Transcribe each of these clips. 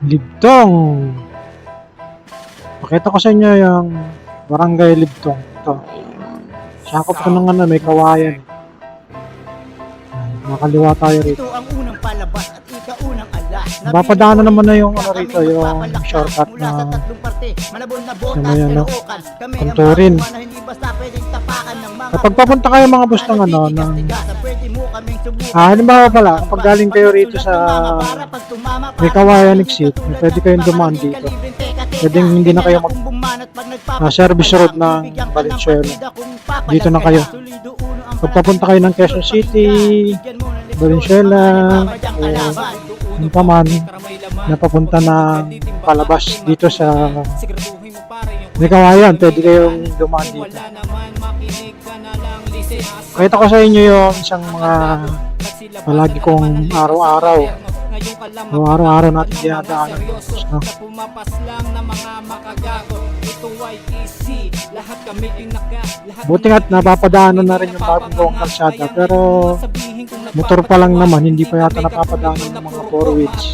Libtong. Pakita ko sa inyo yung barangay Libtong. Ito. Sakop ko ng ano, may kawayan. Ayan, Makaliwa tayo rito. Ito ang unang palabas at ikaunang alas. Mapapadaanan naman na yung ano rito, yung shortcut na Malabon na sa botas, may ano, Caloocan. Kami ang Kunturin. mga na hindi basta pwedeng tapakan ng mga Kapag papunta kayo mga boss ng ano, ng Ah, halimbawa pala, kapag galing kayo rito sa may kawayan exit, pwede kayong dumaan dito. Pwedeng hindi na kayo mag ah, service road ng Valenzuela. Dito na kayo. Pag papunta kayo ng Quezon City, Valenzuela, o ano pa man, na papunta na palabas dito sa may kawayan, pwede kayong dumaan dito. Pakita ko sa inyo yung isang mga palagi kong araw-araw. O araw-araw natin dinadaanan. No? Pumapas lang na mga makagago Ito ay easy Lahat kami inaka Lahat Buti nga't napapadaanan na rin yung bagong gawang kalsada. Pero motor pa lang naman, hindi pa yata napapadaanan ng mga four wheels.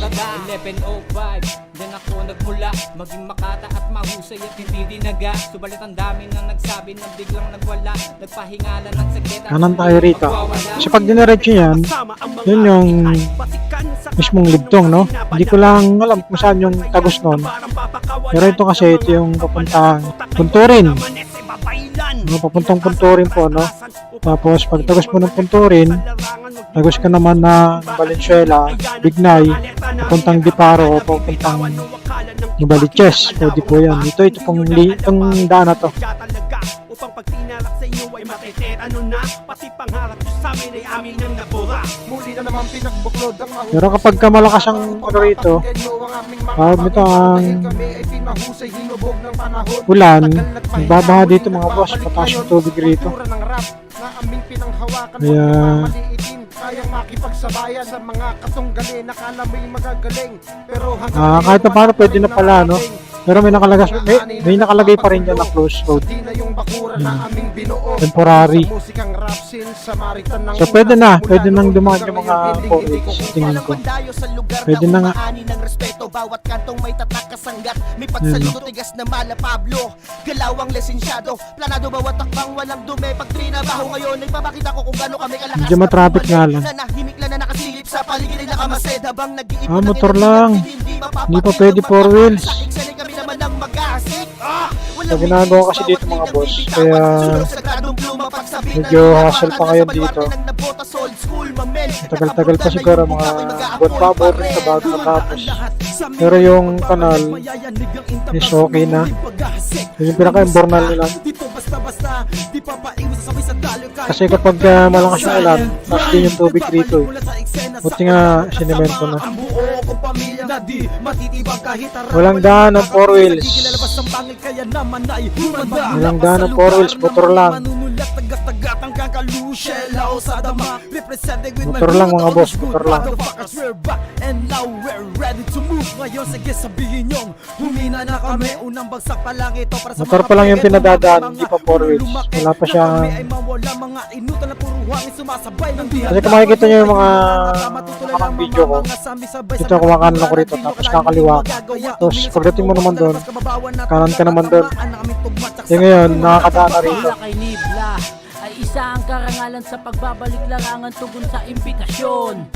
11.05 Diyan ako nagmula Maging makata at mahusay at hindi dinaga Subalit ang dami nang nagsabi na biglang nagwala Nagpahingalan ng saglit at Kanan tayo rito. Kasi pag diniretso yan, yun yung mismong libtong, no? Hindi ko lang alam kung saan yung tagos nun. Pero ito kasi, ito yung papuntang Punturin. No, papuntang Punturin po, no? Tapos pag tagos mo ng Punturin, tagos ka naman ng Valenzuela, Bignay, papuntang Diparo, o papuntang Nubaliches. Pwede po yan. Ito, ito pong li, itong daan na to. upang pag tinalak sa inyo ay matitit ano na pati pangarap nyo sa amin ay amin ang nabura muli na naman pinagbuklod ang mahusay Pero kapag ka malakas ang ano rito, tawag nito ang ulan, nagbabaha dito mga boss, pataas yung tubig rito. Kaya- kayang makipagsabayan sa mga katunggali nakala mo'y magagaling pero hanggang Ah, kahit na paano pwede na pala, no? Pero may nakalagay, may, may nakalagay pa rin dyan na close road. Di na yung bakura na aming binuo Temporary. Musikang rap scene sa maritan ng So pwede na, pwede nang dumaan yung mga ngayon, hindi- 4 hindi ko weeks, tingin ko. Pwede na na nga. ng respeto, bawat kantong may tatak kasanggat. May pagsaludo, tigas na mala Pablo. Galawang lesensyado, planado bawat takbang walang dumi. Pag trinabaho ngayon, nagpapakita ko kung gaano kami kalakas. Medyo matraffic nga lang. Nanahimik lang na nakasilip sa paligid ay nakamasid habang nag-iipon Ah, motor lang. Hindi pa pwede four wheels. So, ginagawa kasi dito mga boss, kaya medyo hassle pa ngayon dito. Tagal-tagal pa siguro, mga buwan pa abot sa bago matapos. Pero yung kanal is okay na. Yun yung pinaka-imbornal nila. Kasi kapag uh, malakas yung ulan, tapos din yung tubig rito eh. Buti nga sinemento na. Walang daan ng four wheels. Walang daan ng four wheels, motor lang. Motor lang mga boss, motor lang. And now we're ready to move Ngayon sige sabihin nyong Humina na kami Unang bagsak pa lang ito para sa Motor mga pa lang yung pinadadaan, mga hindi pa four wheels. Wala pa Na ay mga na dihan Kasi kung makikita nyo yung mga lang video ko, mga sa kumakanan mga ako rito, tapos kakaliwa magagawa. Tapos pagdating mo ka naman doon, kanan ka naman doon. Eh ngayon, nakakadaan na rito. Isa ang karangalan sa pagbabalik larangan tugon sa imbitasyon.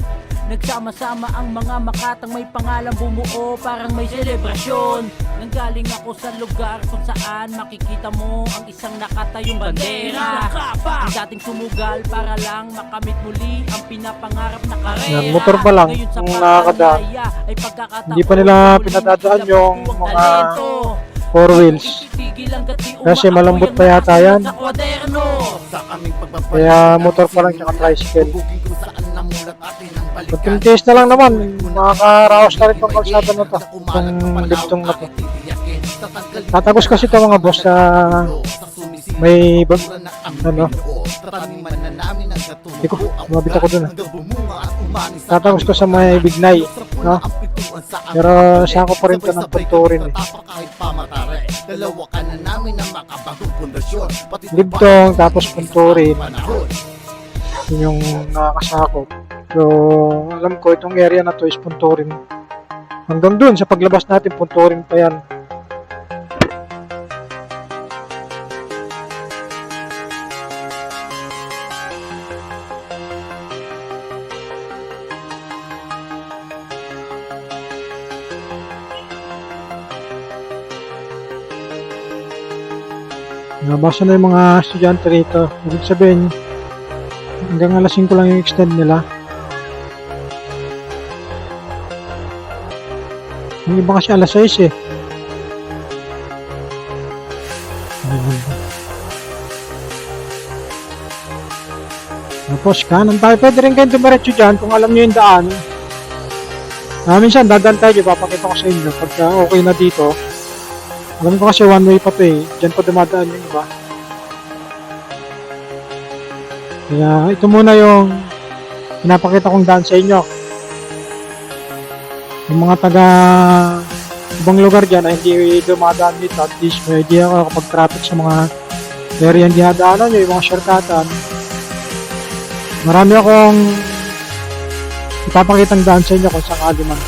Nagsama-sama ang mga makatang may pangalan bumuo parang may selebrasyon. Nanggaling ako sa lugar kung saan makikita mo ang isang nakatayong bandera. Ang dating sumugal para lang makamit muli ang pinapangarap na karera. Yan, motor pa lang, yung nakakadaan. Ay pagkakataon Hindi pa nila nila yung mga. Four wheels. Kasi malambot pa yata yan. Kaya motor pa lang tsaka tricycle. Pag tinitiis na lang naman, makakaraos na rin tong kalsada na to. Itong liftong na to. Tatagos kasi ito mga boss sa may bag, ano, hindi ko, mabit ako dun ah. Ko sa may bignay, no? Pero sako pa rin to ng punturin eh. Dalawa ka na namin na makabagong pundasyon Libtong, tapos punturin. Yun yung nakakasakop. So, alam ko itong area na to is punturin. Hanggang dun, sa paglabas natin, punturin pa yan. Nabasa na yung mga estudyante rito. Ibig sabihin, hanggang alas 5 lang yung extend nila. Yung iba kasi alas 6 eh. Tapos kanan tayo. Pwede rin kayo dumiretso dyan kung alam nyo yung daan. Ah, minsan dadaan tayo. Papakita ko sa inyo. Pagka okay na dito. Alam ko kasi one way pa to eh. Diyan pa dumadaan yung iba. Kaya ito muna yung pinapakita kong daan sa inyo. Yung mga taga ibang lugar dyan na hindi dumadaan dito at least may idea ako kapag traffic sa mga area yung dinadaanan nyo, yung mga shortcutan. Marami akong ipapakitang daan sa inyo kung sakali man.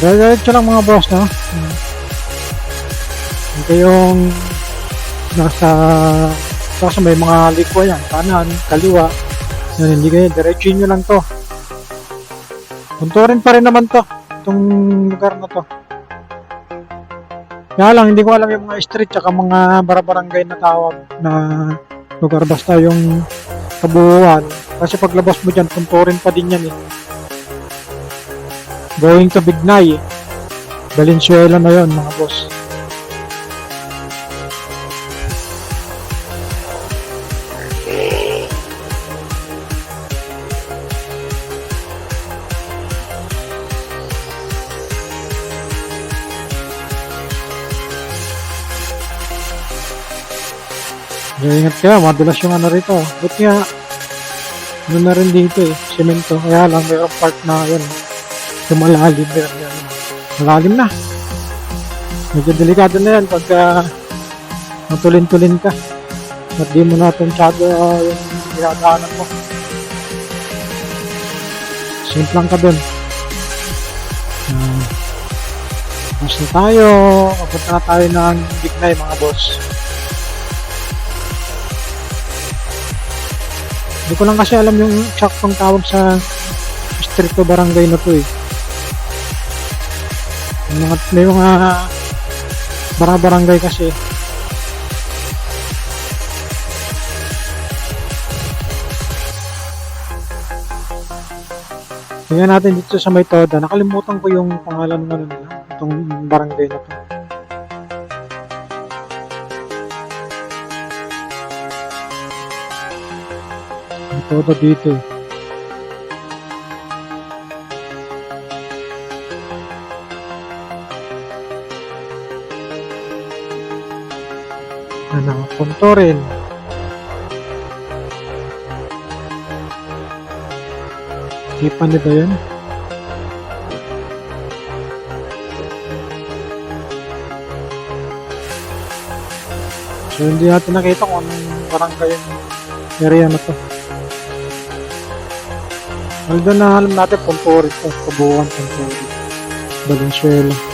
Dire-diretso lang mga boss, no? Ito yung nasa kasi may mga likwa yan, kanan, kaliwa. Yan, hindi kayo, diretso nyo lang to. Punturin pa rin naman to, itong lugar na to. Kaya lang, hindi ko alam yung mga street tsaka mga barabarangay na tawag na lugar. Basta yung kabuuan. Kasi paglabas mo dyan, punturin pa din yan eh. Going to Bignay. Valenzuela na yon mga boss. Kaya ingat kayo, madulas yung ano rito. Ba't nga, ano na rin dito eh, semento. Kaya lang, mayroong part na yun. Lumalalim na yan. Malalim na. Medyo delikado na yan pagka matulin-tulin ka. At di mo na tansyado uh, yung dinadaanan mo. Simplang ka dun. Uh, basta tayo, papunta na tayo ng Bignay mga boss. Hindi ko lang kasi alam yung eksaktong tawag sa street o barangay na to eh. May mga, may mga barang-barangay kasi. Tingnan natin dito sa may Toda. Nakalimutan ko yung pangalan ng ano nila. Itong barangay na to. Toda dito eh. Na nakapunto rin. Tipan ba yun? So hindi natin nakita kung anong barangay yung area na to. Although na alam natin Pompori to, kabuuan Pompori. Valenzuela.